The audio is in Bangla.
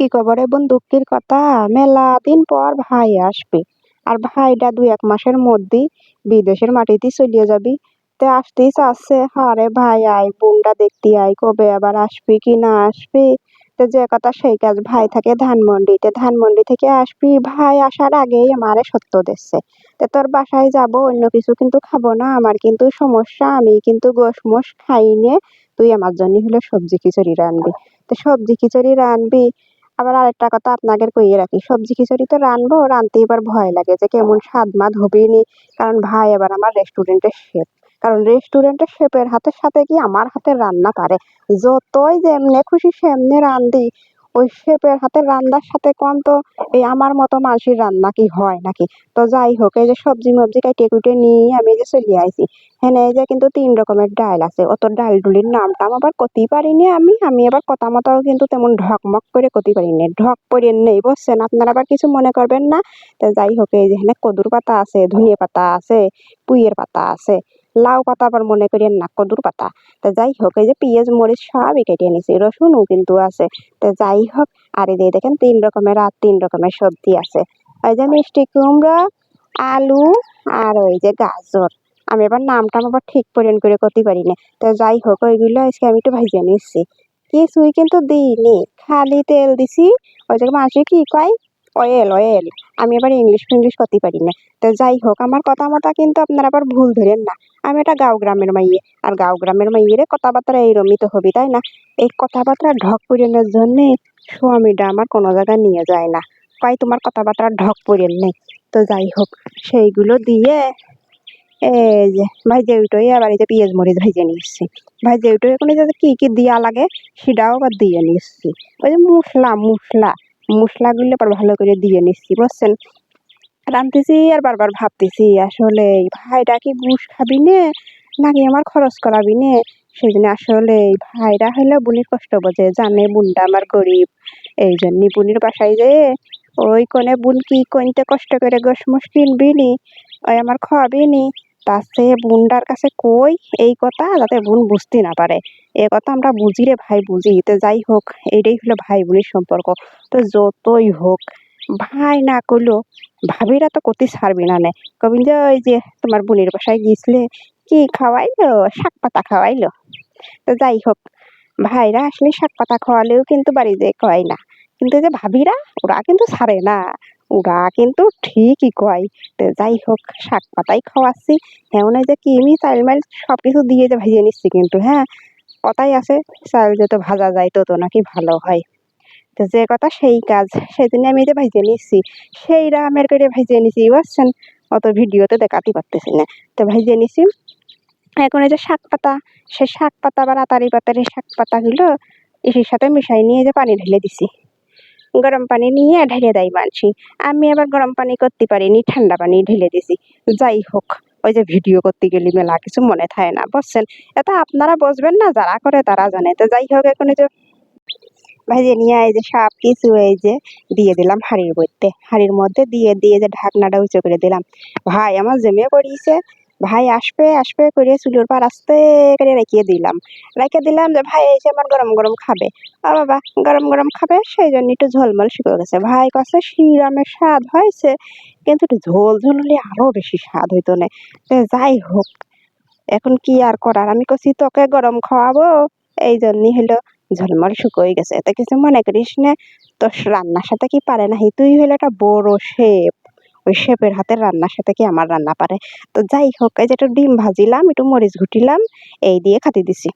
কি খবরে বোন দুঃখের কথা? মেলা দিন পর ভাই আসবে। আর ভাইটা দুই এক মাসের মধ্যেই বিদেশের মাটিতে চলিয়ে যাবি। তে আসতেই চাচ্ছে, আরে ভাই, আয় বোনটা দেখতে আয়, কবে আবার আসবি কি না আসবি? তো যে কথা সেই কাজ ভাই থাকে ধানমন্ডিতে। ধানমন্ডি থেকে আসবি, ভাই আসার আগেই আমারে সত্য দিচ্ছে। তো তোর বাসায় যাব, অন্য কিছু কিন্তু খাব না, আমার কিন্তু সমস্যা, আমি কিন্তু গোশ মোষ খাই নে তুই আমার জন্য হলো সবজি খিচুড়ি রাঁধবি। তো সবজি খিচুড়ি রাঁধবি আবার আরেকটা কথা আপনাদের কইয়ে রাখি, সবজি খিচুড়ি তো রানবো রানতে এবার ভয় লাগে যে কেমন স্বাদ মাদ হবে নি কারণ ভাই এবার আমার রেস্টুরেন্টের শেফ কারণ রেস্টুরেন্টের শেফের হাতের সাথে কি আমার হাতের রান্না পারে? যতই যেমনে খুশি সেমনে রান্ধি ওই শেফের হাতের রান্নার সাথে কম তো এই আমার মতো মানুষের রান্না কি হয় নাকি? তো যাই হোক, এই যে সবজি মবজি কাইটে কুটে নিয়ে আমি যে চলে আইছি, হেনে এই যে কিন্তু তিন রকমের ডাল আছে। অত ডাল ডুলির নামটা আবার কতি পারিনি আমি আমি আবার কথা মতো কিন্তু তেমন ঢকমক করে কতি পারিনি। ঢক পড়ে নেই বুঝছেন, আপনারা আবার কিছু মনে করবেন না? তো যাই হোক, এই যে এখানে কদুর পাতা আছে, ধনিয়া পাতা আছে, পুইয়ের পাতা আছে লাউ পাতা আবার মনে করেন না, কদুর পাতা। তো যাই হোক এই যে পেঁয়াজ, মরিচ সবই কেটে নিয়েছি রসুনও কিন্তু আছে। তো যাই হোক আর এই দেখেন তিন রকমের আর তিন রকমের সবজি আছে। ওই যে মিষ্টি কুমড়া, আলু আর ওই যে গাজর। আমি এবার নামটা আবার ঠিক পরিমাণ করে করতে পারি না। তো যাই হোক ওইগুলো আজকে আমি একটু ভাইজে নিচ্ছি। কিছুই কিন্তু দিইনি, খালি তেল দিছি। ওই যে মাসে কি কয়? অয়েল অয়েল আমি আবার ইংলিশ ফিংলিশ করতে পারি না। তো যাই হোক, আমার কথা মতো কিন্তু আপনারা আবার ভুল ধরেন না। আমি এটা গাঁও গ্রামের মাইয়ে। আর গাঁও গ্রামের মাইয়েরে কথাবার্তা এইরমই তো হবি, তাই না? এই কথাবার্তা ঢক পরিণের জন্যে স্বামীটা আমার কোনো জায়গায় নিয়ে যায় না। কয় তোমার কথাবার্তা ঢক পরিণ নেই? তো যাই হোক, সেইগুলো দিয়ে এই যে ভাইজে উঠোই আবার এই যে পেঁয়াজ মরিচ ভেজে নিয়ে ভাই ভাইজে উঠোই এখন যে কী কী দেওয়া লাগে, সেটাও আবার দিয়ে নিয়ে এসছি। ওই যে মশলা মশলা। মশলাগুলো আবার ভালো করে দিয়ে নিচ্ছি, বুঝছেন? রাঁধতেছি আর বারবার ভাবতেছি, আসলে ভাইটা কি বুস খাবি নে, নাকি আমার খরচ করাবি নে? সেই জন্য আসলে ভাইরা হলে বুনির কষ্ট বোঝে, জানে বুনটা আমার গরিব। এই জন্যই বুনির বাসায় যে, ওই কোনে বুন কি কইতে কষ্ট করে গোশ মোষ কিনবি নি? ওই আমার খাওয়াবি নি? চেয়ে বুনটার কাছে কই এই কথা যাতে বুন বুঝতে না পারে। এ কথা আমরা বুঝি রে ভাই, বুঝি। তো যাই হোক এইটাই হলো ভাই বোনের সম্পর্ক। তো যতই হোক, ভাই না করল ভাবিরা তো করতে ছাড়বি না নে। কবিন যে ওই যে তোমার বোনের বাসায় গিয়েছিলে, কি খাওয়াইলো? শাক পাতা খাওয়াইলো? তো যাই হোক, ভাইরা আসলে শাক পাতা খাওয়ালেও কিন্তু বাড়ি যেয়ে কয় না। কিন্তু যে ভাবিরা, ওরা কিন্তু ছাড়ে না। ওরা কিন্তু ঠিকই কয়। তো যাই হোক, শাক পাতাই খাওয়াচ্ছি। এমন যে কিমি চাল মাল সব কিছু দিয়ে যে ভেজে নিচ্ছি কিন্তু হ্যাঁ? কথাই আছে, চাল যত ভাজা যায় তত নাকি ভালো হয়। তো যে কথা সেই কাজ সেদিনে আমি যে ভেজে নিচ্ছি, সেই রামের করে ভেজে নিছি বুঝছেন? অত ভিডিওতে দেখাতে পারতেছি না। তো ভেজে নিছি এখন এই যে শাক পাতা, সে শাক পাতা বা রাতারি পাতার এই শাক পাতাগুলো, ইসির সাথে মিশাই নিয়ে যে পানি ঢেলে দিছি গরম পানি নিয়ে ঢেলে দেয় মানছি আমি আবার গরম পানি করতে পারিনি, ঠান্ডা পানি ঢেলে দিছি। যাই হোক, ওই যে ভিডিও করতে গেলে মেলা কিছু মনে থাকে না, বুঝছেন? এটা আপনারা বুঝবেন না, যারা করে তারা জানে। তো যাই হোক, এখন যে ভেজে নিয়ে এই যে সব কিছু এই যে দিয়ে দিলাম হাঁড়ির মধ্যে। হাঁড়ির মধ্যে দিয়ে দিয়ে যে ঢাকনাটা উঁচু করে দিলাম। ভাই, আমার জমে পড়িয়েছে ভাই, আসবে আসবে করে চুলোর পার আস্তে করে রেখে দিলাম। রেখে দিলাম যে, ভাই এসে আমার গরম গরম খাবে। ও বাবা, গরম গরম খাবে? সেই জন্য একটু ঝোলমল শুকিয়ে গেছে ভাই কাছে শিরামের স্বাদ হয়েছে, কিন্তু একটু ঝোল ঝোল হলে আরও বেশি স্বাদ হইতো না। যাই হোক, এখন কি আর করার? আমি কছি তোকে গরম খাওয়াবো। এই জন্যই হলো ঝলমল শুকোই গেছে। এতে কিছু মনে করিস না, তোর রান্নার সাথে কি পারে না তুই হলো একটা বড় শেফ। ওই শেফের হাতের রান্নার সাথে কি আমার রান্না পারে? তো যাই হোক, এই যে একটু ডিম ভাজিলাম, একটু মরিচ ঘুটিলাম, এই দিয়ে খাতে দিছি।